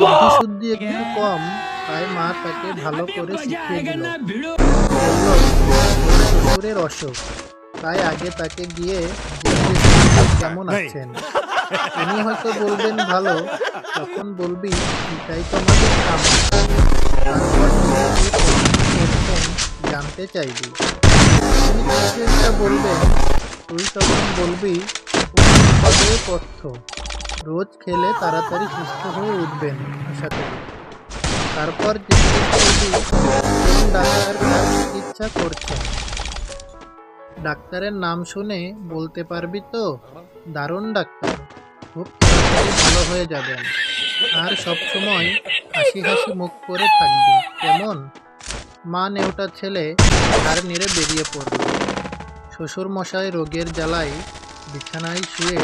বুদ্ধিশুদ্ধি একটু কম তাই মা তাকে ভালো করে শিখিয়ে দিল। শ্বশুরের অসুখ। তাই আগে তাকে গিয়ে কেমন আছেন? তিনি হয়তো বলবেন ভালো তখন বলবি এটাই তো আমাদের কাম। জানতে চাইবি। তৃতীয়টা বলবেন তুই তখন বলবি পথ্য রোজ খেলে তাড়াতাড়ি সুস্থ হয়ে উঠবেন আশা করি। তারপর ডাক্তার চিকিৎসা করছেন ডাক্তারের নাম শুনে বলতে পারবি তো, দারুণ ডাক্তার, খুব তাড়াতাড়ি ভালো হয়ে যাবেন। আর সবসময় হাসি হাসি মুখ করে থাকবি, কেমন? মা নেওটা ছেলে ঘাড় নেড়ে বেরিয়ে পড়ল শ্বশুর মশাই রোগের জ্বালায় বিছানায় শুয়ে